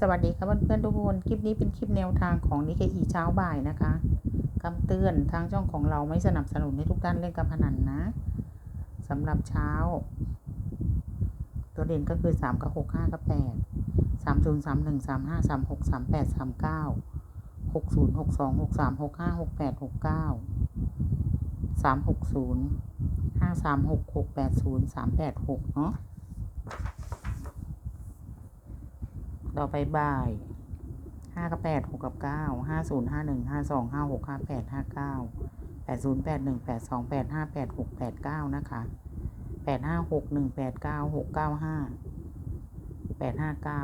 สวัสดีครับเพื่อนๆทุกคน คลิปนี้เป็นคลิปแนวทางของนิเคอีเช้าบ่ายนะคะคำเตือนทางช่องของเราไม่สนับสนุนให้ทุกท่านเล่นการพนันนะสำหรับเช้า ตัวเด่นก็คือสามกับหกห้ากับแปดสามศูนย์สามหนึ่งสามห้าสามหกสามแปดสามเก้าหกศูนย์หกสองหกสามหกห้าหกแปดหกเก้าสามหกศูนย์ห้าสามหกหกแปดศูนย์สามแปดหกเนาะ ต่อไปบ่ายห้ากับแปดหกกับเก้าห้าศูนย์ห้าหนึ่งห้าสองห้าหกห้าแปดห้าเก้าแปดศูนย์แปดหนึ่งแปดสองแปดห้าแปดหกแปดเก้านะคะแปดห้าหกหนึ่งแปดเก้าหกเก้าห้าแปดห้าเก้า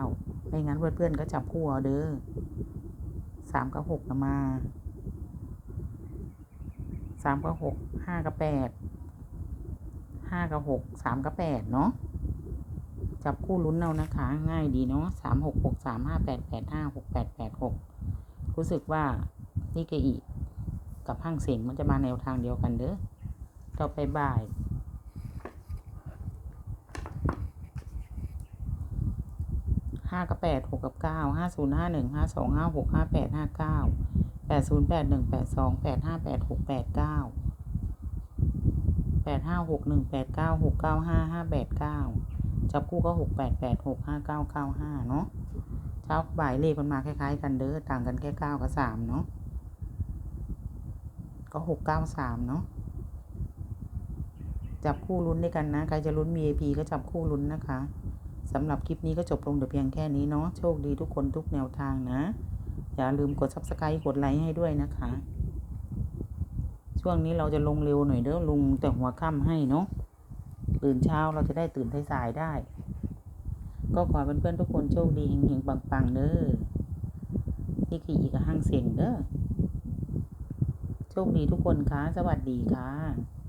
ไม่งั้นเพื่อนๆก็จับคู่เอาเด้อสามกับหกมาสามกับหกห้ากับแปดห้ากับหกสามกับแปดเนาะ จับคู่ลุ้นเอานะคะ ง่ายดีเนาะสามหกหกสามห้าแปดแปดห้าหกแปดแปดหกรู้สึกว่านี่เกอีกับห้างเสียงมันจะมาแนวทางเดียวกันเด้อต่อไปบ่าย ห้ากับแปดหกกับเก้าห้าศูนย์ห้าหนึ่งห้าสองห้าหกห้าแปดห้าเก้าแปดศูนย์แปดหนึ่งแปดสองแปดห้าแปดหกแปดเก้าแปดห้าหกหนึ่งแปดเก้าหกเก้าห้าห้าแปดเก้า จับคู่ก็หกแปดแปดหกห้าเก้าเก้าห้าเนาะเช้าบ่ายเลขมันมาคล้ายๆ กันเด้อต่างกันแค่เก้ากับสามเนาะก็หกเก้าสามเนาะจับคู่ลุ้นด้วยกันนะใครจะลุ้น VIP ก็จับคู่ลุ้นนะคะสำหรับคลิปนี้ก็จบลงแต่เพียงแค่นี้เนาะโชคดีทุกคนทุกแนวทางนะ อย่าลืมกด subscribe กดไลค์ให้ด้วยนะคะ ช่วงนี้เราจะลงเร็วหน่อยเด้อลุงแต่หัวค่ำให้เนาะ ตื่นเช้าเราจะได้ตื่นสายได้ ก็ขอเพื่อนๆทุกคนโชคดีเฮงๆปังๆเด้อนี่คืออีกห้างเสียงเด้อโชคดีทุกคนคะสวัสดีค่ะ